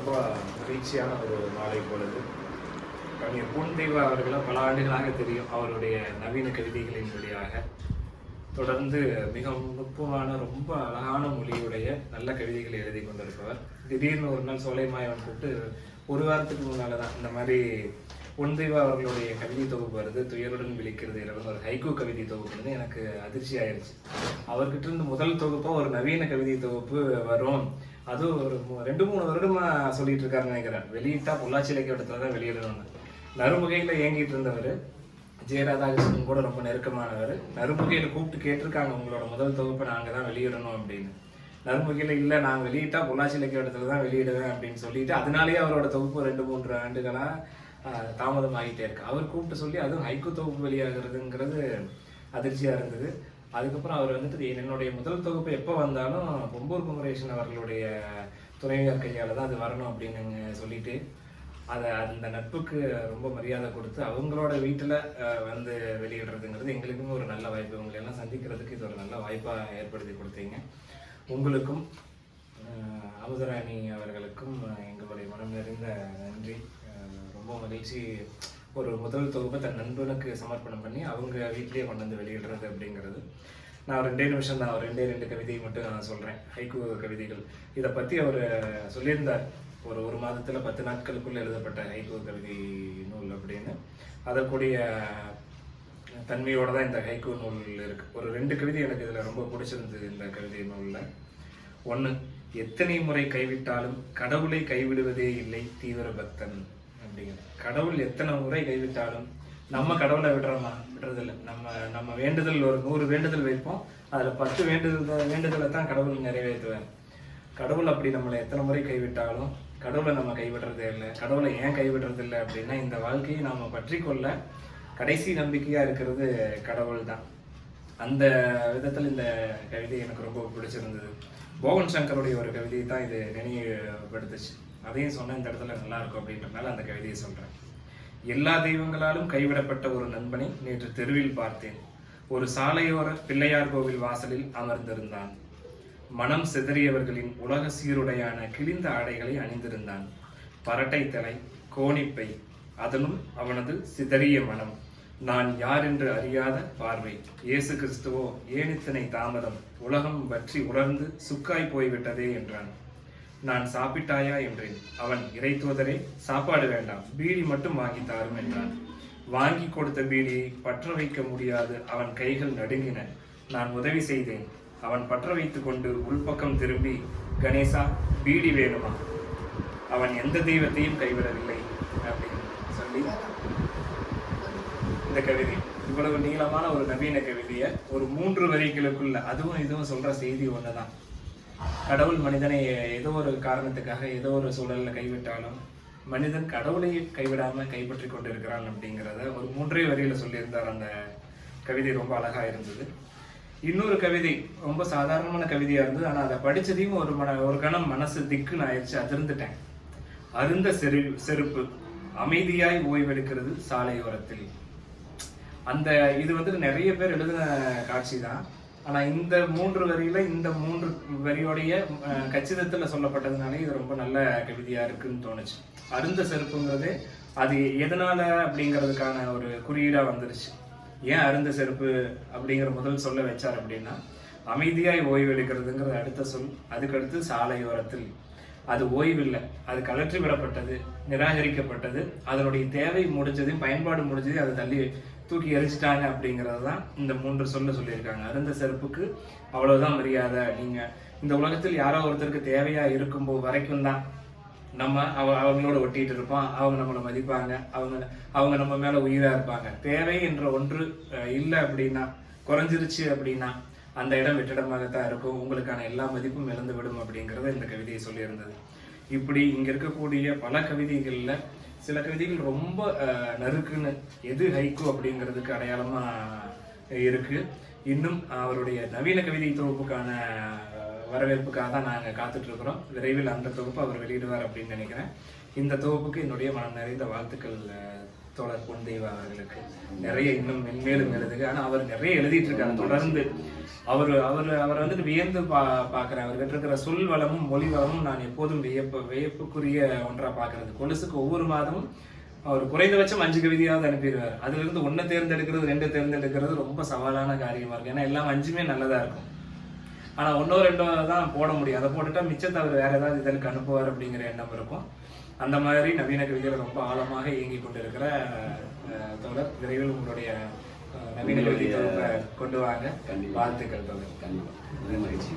ரொம்ப மகிழ்ச்சியான ஒரு மாலை பொழுது கவிஞர் பொன் அவர்களும் அவர்களை பல ஆண்டுகளாக தெரியும் அவருடைய நவீன கவிதைகளின் வழியாக தொடர்ந்து மிக நுட்பமான ரொம்ப அழகான மொழியுடைய நல்ல கவிதைகளை எழுதி கொண்டிருப்பவர். திடீர்னு ஒரு நாள் சோலைமாயவன் கூப்பிட்டு ஒரு வாரத்துக்கு முன்னால தான் இந்த மாதிரி பொன்தேவா அவர்களுடைய கவிதை தொகுப்பு வருது துயருடன் விழிக்கிறது இரவு ஒரு ஹைகோ கவிதை தொகுப்பு வந்து எனக்கு அதிர்ச்சி ஆயிடுச்சு அவர்கிட்ட இருந்து முதல் தொகுப்பாக ஒரு நவீன கவிதை தொகுப்பு வரும். அதுவும் ஒரு ரெண்டு மூணு வருடமா சொல்லிட்டு இருக்காருன்னு நினைக்கிறேன். வெளியிட்டா பொள்ளாச்சி இலக்கியத்துல தான் வெளியிடணும்னு. நறுமுகையில இயங்கிட்டு இருந்தவர் ஜெயராதாகிருஷ்ணன் கூட ரொம்ப நெருக்கமானவர். நறுமுகையில கூப்பிட்டு கேட்டிருக்காங்க உங்களோட முதல் தொகுப்பை நாங்க தான் வெளியிடணும் அப்படின்னு. நறுமுகையில் இல்லை நான் வெளியிட்டா பொள்ளாச்சி இலக்கியவட்டத்தில் தான் வெளியிடுவேன் அப்படின்னு சொல்லிட்டு அதனாலேயே அவரோட தொகுப்பு ரெண்டு மூன்று ஆண்டுகளாக தாமதமாகிட்டே இருக்கு. அவர் கூப்பிட்டு சொல்லி அதுவும் ஹைக்கு தொகுப்பு வெளியாகிறதுங்கிறது அதிர்ச்சியாக இருந்தது. அதுக்கப்புறம் அவர் வந்துட்டு என்னுடைய முதல் தொகுப்பு எப்போ வந்தாலும் பொம்பூர் குமரேசன் அவர்களுடைய துணைவியார் கையால் தான் அது வரணும் அப்படின்னு சொல்லிட்டு அதை அந்த நட்புக்கு ரொம்ப மரியாதை கொடுத்து அவங்களோட வீட்டில் வந்து வெளியிடுறதுங்கிறது எங்களுக்குமே ஒரு நல்ல வாய்ப்பு. உங்களை எல்லாம் சந்திக்கிறதுக்கு இது ஒரு நல்ல வாய்ப்பாக ஏற்படுத்தி கொடுத்தீங்க. உங்களுக்கும் அமுதராணி அவர்களுக்கும் எங்களுடைய மனம் நிறைந்த நன்றி. ரொம்ப மகிழ்ச்சி. ஒரு முதல் தொகுப்பை தன் நண்பனுக்கு சமர்ப்பணம் பண்ணி அவங்க வீட்டிலேயே கொண்டு வந்து வெளியிடுறது அப்படிங்கிறது. நான் ரெண்டே நிமிஷம் தான் ஒரு ரெண்டே ரெண்டு கவிதையை மட்டும் நான் சொல்கிறேன் ஹைக்கூ கவிதைகள். இதை பற்றி அவர் சொல்லியிருந்தார். ஒரு ஒரு மாதத்தில் பத்து நாட்களுக்குள்ளே எழுதப்பட்ட ஹைக்கூ கவிதை நூல் அப்படின்னு. அதற்குடைய தன்மையோடு தான் இந்த ஹைக்கூ நூல் இருக்குது ஒரு ரெண்டு கவிதை எனக்கு இதில் ரொம்ப பிடிச்சிருந்தது இந்த கவிதை நூலில். ஒன்று எத்தனை முறை கைவிட்டாலும் கடவுளை கைவிடுவதே இல்லை தீவிர பக்தன். அப்படிங்கிறது கடவுள் எத்தனை முறை கைவிட்டாலும் நம்ம கடவுளை விடுறோமா? விடுறதில்ல. நம்ம நம்ம வேண்டுதல் ஒரு நூறு வேண்டுதல் வைப்போம். அதில் பத்து வேண்டுதல் வேண்டுதலை தான் கடவுள் நிறைவேற்றுவார். கடவுள் அப்படி நம்மளை எத்தனை முறை கைவிட்டாலும் கடவுளை நம்ம கைவிடுறதே இல்லை. கடவுளை ஏன் கைவிடுறது இல்லை அப்படின்னா இந்த வாழ்க்கையை நாம் பற்றி கொள்ள கடைசி நம்பிக்கையாக இருக்கிறது கடவுள் தான். அந்த விதத்தில் இந்த கவிதை எனக்கு ரொம்ப பிடிச்சிருந்தது. போகன் சங்கருடைய ஒரு கவிதையை தான் இது நினைவுபடுத்துச்சு. அதையும் சொன்ன இந்த இடத்துல நல்லா இருக்கும் அப்படின்றனால அந்த கவிதையை சொல்கிறேன் எல்லா தெய்வங்களாலும் கைவிடப்பட்ட ஒரு நண்பனை நேற்று தெருவில் பார்த்தேன். ஒரு சாலையோர பிள்ளையார் கோவில் வாசலில் அமர்ந்திருந்தான். மனம் சிதறியவர்களின் உலக சீருடையான கிழிந்த ஆடைகளை அணிந்திருந்தான். பரட்டை தலை கோணிப்பை அதனும் அவனது சிதறிய மனம். நான் யார் என்று அறியாத பார்வை. இயேசு கிறிஸ்துவோ ஏனித்தனை தாமதம்? உலகம் பற்றி உலர்ந்து சுக்காய் போய்விட்டதே என்றான். நான் சாப்பிட்டாயா என்றேன். அவன் இறைத்துவதரே சாப்பாடு வேண்டாம். பீடி மட்டும் வாங்கி தாரும் என்றான். வாங்கி கொடுத்த பீடியை பற்ற வைக்க முடியாது. அவன் கைகள் நடுங்கின. நான் உதவி செய்தேன். அவன் பற்ற வைத்து கொண்டு உள்பக்கம் திரும்பி கணேசா பீடி வேணுமா? அவன் எந்த தெய்வத்தையும் கைவிடவில்லை அப்படின்னு சொல்லி இந்த கவிதை. இவ்வளவு நீளமான ஒரு நவீன கவிதையை ஒரு மூன்று வரிகளுக்குள்ள அதுவும் இதுவும் சொல்ற செய்தி ஒண்ணுதான். கடவுள் மனிதனை ஏதோ ஒரு காரணத்துக்காக ஏதோ ஒரு சூழல்ல கைவிட்டாலும் மனிதன் கடவுளை கைவிடாமல் கைப்பற்றி கொண்டிருக்கிறான் அப்படிங்கிறத ஒரு மூன்றே வரியில சொல்லியிருந்தார் அந்த கவிதை. ரொம்ப அழகா இருந்தது. இன்னொரு கவிதை ரொம்ப சாதாரணமான கவிதையா இருந்தது. ஆனா அதை படிச்சதையும் ஒரு மன ஒரு கணம் மனசு திக்குன்னு ஆயிடுச்சு அதிர்ந்துட்டேன் அருந்த செரு செருப்பு அமைதியாய் ஓய்வெடுக்கிறது சாலையோரத்தில். அந்த இது வந்து நிறைய பேர் எழுதின காட்சி தான் ஆனா இந்த மூன்று வரியில இந்த மூன்று வரியோடைய கச்சிதத்தில் கச்சிதத்துல சொல்லப்பட்டதுனாலே இது ரொம்ப நல்ல கவிதையா இருக்குன்னு தோணுச்சு. அருந்த செருப்புங்கிறது அது எதனால அப்படிங்கிறதுக்கான ஒரு குறியீடா வந்துருச்சு. ஏன் அருந்த செருப்பு அப்படிங்கிற முதல் சொல்ல வச்சார் அப்படின்னா அமைதியாய் ஓய்வு எடுக்கிறதுங்கிறது அடுத்த சொல் அதுக்கடுத்து சாலையோரத்தில். அது ஓய்வில்லை அது கலற்றி விடப்பட்டது நிராகரிக்கப்பட்டது அதனுடைய தேவை முடிஞ்சதையும் பயன்பாடு முடிஞ்சதையும் அதை தள்ளி தூக்கி எரிச்சிட்டாங்க அப்படிங்கிறது தான் இந்த மூன்று சொல்ல சொல்லியிருக்காங்க. அருந்த செருப்புக்கு அவ்வளவுதான் மரியாதை. நீங்க இந்த உலகத்தில் யாரோ ஒருத்தருக்கு தேவையாக இருக்கும்போது வரைக்கும் தான் நம்ம அவ அவங்களோட ஒட்டிட்டு இருப்போம். அவங்க நம்மளை மதிப்பாங்க. அவங்க அவங்க நம்ம மேல உயிரா இருப்பாங்க. தேவை என்ற ஒன்று இல்லை அப்படின்னா குறைஞ்சிருச்சு அப்படின்னா அந்த இடம் வெற்றிடமாக தான் இருக்கும். உங்களுக்கான எல்லா மதிப்பும் இழந்து விடும் அப்படிங்கிறத இந்த கவிதையை சொல்லியிருந்தது. இப்படி இங்க இருக்கக்கூடிய பல கவிதைகள்ல சில கவிதைகள் ரொம்ப நறுக்குன்னு எது ஹைக்கு அப்படிங்கிறதுக்கு அடையாளமா இருக்கு. இன்னும் அவருடைய நவீன கவிதை தொகுப்புக்கான வரவேற்புக்காக தான் நாங்கள் காத்துட்ருக்குறோம் விரைவில் அந்த தொகுப்பு அவர் வெளியிடுவார் அப்படின்னு நினைக்கிறேன். இந்த தொகுப்புக்கு என்னுடைய மனம் நிறைந்த வாழ்த்துக்கள் அஹ், தோழர் பொன் தெய்வா அவர்களுக்கு. நிறைய இன்னும் மென்மேலும் எழுதுக. ஆனா அவர் நிறைய எழுதிட்டு இருக்காரு தொடர்ந்து அவர் அவர் அவர் வந்துட்டு வியந்து பா பார்க்குறேன் அவர்கிட்ட இருக்கிற சொல் வளமும் மொழி வளமும் நான் எப்போதும் வியப்பு வியப்புக்குரிய ஒன்றா பார்க்கறது கொலுசுக்கு ஒவ்வொரு மாதமும் அவர் குறைந்தபட்சம் அஞ்சு கவிதையாவது அனுப்பிடுவார். அதுலேருந்து ஒன்று தேர்ந்தெடுக்கிறது ரெண்டு தேர்ந்தெடுக்கிறது ரொம்ப சவாலான காரியமாக இருக்கும் ஏன்னா எல்லாம் அஞ்சுமே நல்லதாக இருக்கும். ஆனால் ஒன்றோ ரெண்டோ தான் போட முடியும். அதை போட்டுட்டா மிச்சத்தை அவர் வேறு ஏதாவது இதற்கு அனுப்புவார் அப்படிங்கிற எண்ணம் இருக்கும். அந்த மாதிரி நவீன கவிதைகள் ரொம்ப ஆழமாக இயங்கி கொண்டிருக்கிற தோழர் விரைவில் உங்களுடைய நவீன கவிதை தொகுப்பை கொண்டு வாங்க. கண்டிப்பா. வாழ்த்துக்கள் தோழர் கண்டிப்பாக மகிழ்ச்சி.